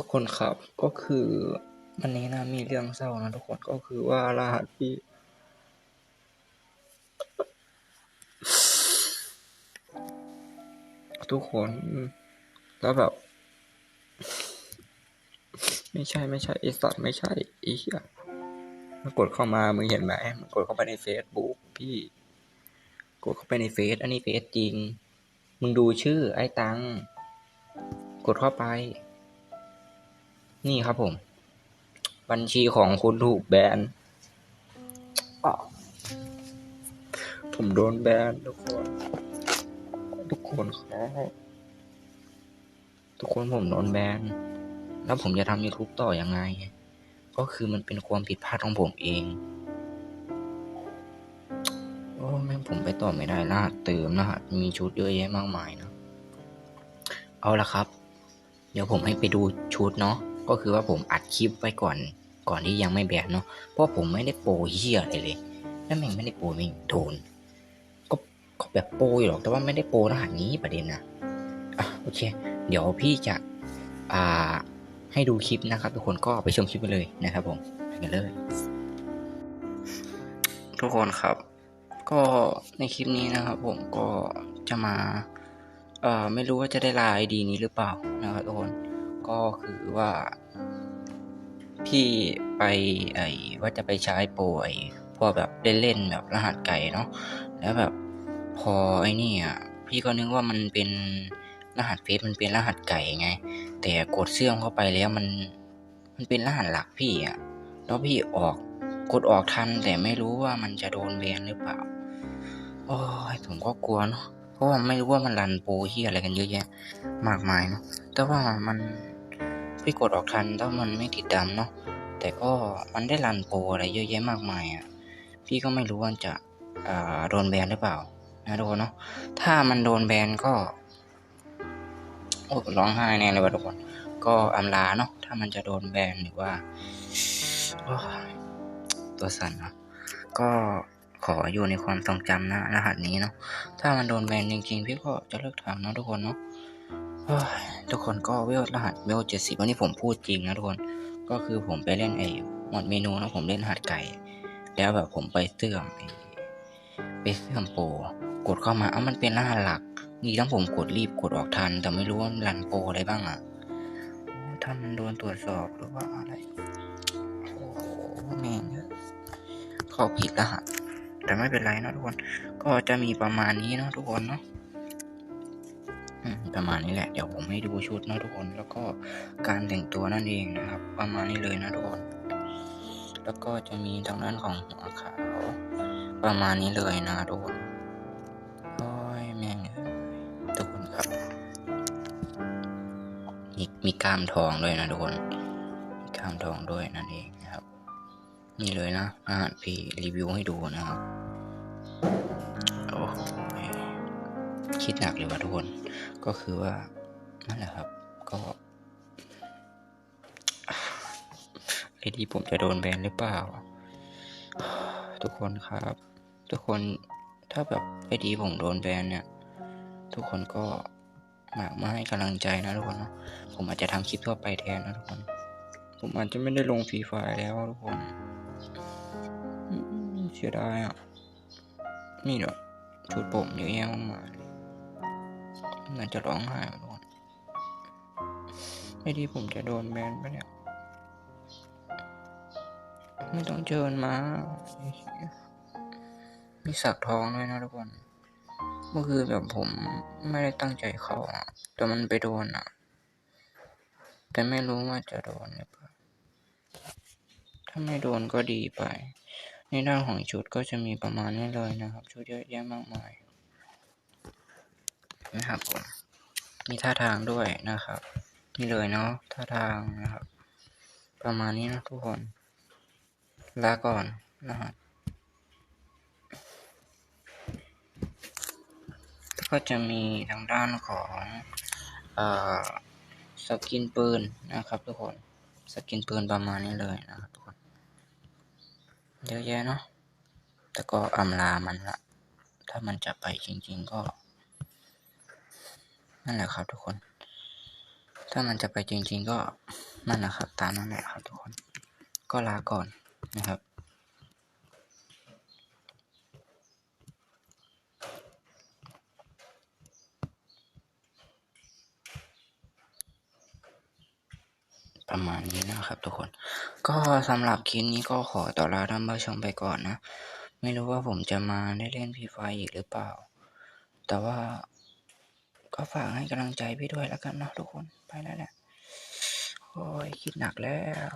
ทุกคนครับก็คือวันนี้นะมีเรื่องเศร้านะทุกคนก็คือว่ารหัสพี่ทุกคนแล้วแบบ ไม่ใช่ไม่ใช่ไอสัตว์ไม่ใช่ไอเหี้ยมันกดเข้ามามึงเห็นไหมมันกดเข้าไปในเฟซบุ๊กพี่ กดเข้าไปในเฟซอันนี้เฟซจริง มึงดูชื่อไอ้ตังกดเข้าไป นี่ครับผม บัญชีของคุณถูกแบนผมโดนแบนทุกคน ทุกคนครับทุกคนผมโดนแบน แล้วผมจะทำ YouTube ต่ออยังไง ก็คือมันเป็นความผิดพลาดของผมเอง โอ้แม่งผมไปต่อไม่ได้รหัสเติมรหัสมีชุดเยอะแยะมากมายนะ เอาละครับ เดี๋ยวผมให้ไปดูชุดเนาะ ก็คือว่าผมอัดคลิปไว้ก่อน ก่อนที่ยังไม่แบนเนาะเพราะผมไม่ได้โปรเฮียอะไรเลยแล้วแม่งไม่ได้โปรไม่งโดนก็ก็แบบโปรอยู่หรอกแต่ว่าไม่ได้โปรรหัสนี้ประเด็นนะอะโอเค เดี๋ยวพี่จะอ่าให้ดูคลิปนะครับ ทุกคนก็ไปชมคลิปกันเลยนะครับ ผมไปกันเลย ทุกคนครับ ก็ในคลิปนี้นะครับ ผมก็จะมาเอ่อไม่รู้ว่าจะได้ลน์ดีนี้หรือเปล่านะครับทุกคน ก็คือว่าพี่ไปไอ้ว่าจะไปใช้โปรไอ้พวกแบบเล่นๆแบบรหัสไก่เนาะแล้วแบบพอไอ้นี่อะพี่ก็นึกว่ามันเป็นรหัสเฟซมันเป็นรหัสไก่ไง แต่กดเสื่อมเข้าไปแล้วมัน มันเป็นรหัสหลักพี่อะแล้วพี่ออกกดออกทัน แต่ไม่รู้ว่ามันจะโดนแบนหรือเปล่าโอ้ยผมก็กลัวเนาะเพราะว่าไม่รู้ว่ามันรันโปรที่อะไรกันเยอะแยะ มากมายเนาะแต่ว่ามัน พี่กดออกทันถ้ามันไม่ติดดำเนาะแต่ก็มันได้รันโปรอะไรเยอะแยะมากมายอะพี่ก็ไม่รู้ว่าจะอ่าโดนแบนหรือเปล่านะทุกคนเนาะถ้ามันโดนแบนก็โอ้ร้องไห้แน่เลยว่ะทุกคน ก็อำลาเนาะถ้ามันจะโดนแบนหรือว่าโอ้ตัวสั่นเนาะก็ขออยู่ในความทรงจำนะรหัสนี้เนาะถ้ามันโดนแบนจริงๆ พี่ก็จะเลิกทำเนาะทุกคนเนาะ ทุกคนก็เวลรหัสเวลเจ็ดสิบวันนี้ผมพูดจริงนะทุกคน ก็คือผมไปเล่นไอ้หมดเมนูนะผมเล่นหัสไก่ แล้วแบบผมไปเสื่อมไปเสื่อมโปรกดเข้ามาเอ้ามันเป็นรหัสหลักนี่ทั้งผมกดรีบกดออกทัน แต่ไม่รู้ว่ามันรันโปรอะไรบ้างอะถ้านโดนตรวจสอบหรือว่าอะไรโอ้โหแม่งเอ้ยเข้าผิดรหัสแต่ไม่เป็นไรนะทุกคน ก็จะมีประมาณนี้นะทุกคนเนาะ ประมาณนี้แหละ เดี๋ยวผมให้ดูชุดนะทุกคน แล้วก็การแต่งตัวนั่นเองนะครับ ประมาณนี้เลยนะทุกคน แล้วก็จะมีทางด้านของหัวขาว ประมาณนี้เลยนะทุกคนโอ้ยแม่งทุกคนครับ มีมีกล้ามทองด้วยนะทุกคน มีกล้ามทองด้วยนั่นเองนะครับ นี่เลยนะอาหารพี่รีวิวให้ดูนะครับโอ้ คิดหนักเลยว่ะทุกคน ก็คือว่านั่นแหละครับ ก็ไอ้ที่ผมจะโดนแบนหรือเปล่า ทุกคนครับ ทุกคนถ้าแบบไอ้ดีผมโดนแบนเนี่ย ทุกคนก็มามาให้กำลังใจนะทุกคนเนาะผมอาจจะทำคลิปทั่วไปแทนนะทุกคน ผมอาจจะไม่ได้ลงฟรีไฟแล้วทุกคนเสียดายอะนี่เดี๋ยวชุดผมเยอะแยะมากมาย น่าจะร้องไห้ทุกคนไม่ดีผมจะโดนแบนปะเนี่ย ไม่ต้องเชิญมาไมีสักทองด้วยนะทุกคนเมื่อคืนแบบผมไม่ได้ตั้งใจเข้าอะแต่มันไปโดนอะ แต่ไม่รู้ว่าจะโดนหรือเปล่า ถ้าไม่โดนก็ดีไป ในด้านของชุดก็จะมีประมาณนี้เลยนะครับ ชุดเยอะแยะมากมาย นะครับผม มีท่าทางด้วยนะครับ นี่เลยเนาะท่าทางนะครับ ประมาณนี้นะทุกคน ลาก่อนนะครับก็จะมีทางด้านของอสกินปืนนะครับทุกคน สกินปืนประมาณนี้เลยนะครับทุกคน เยอะแยะเนาะแต่ก็อำลามันละ ถ้ามันจะไปจริง ๆ ก็ นั่นแหละครับทุกคน ถ้ามันจะไปจริง ๆ ก็นั่นแหละครับ ตามนั่นแหละครับทุกคน ก็ลาก่อนนะครับประมาณนี้นะครับทุกคน ก็สำหรับคลิปนี้ก็ขอต่อลาท่านผู้ชมไปก่อนนะ ไม่รู้ว่าผมจะมาได้เล่นพีไฟอีกหรือเปล่า แต่ว่า ก็ฝากให้กำลังใจพี่ด้วยแล้วกันเนาะทุกคนไปแล้วแหละ โอ้ย คิดหนักแล้ว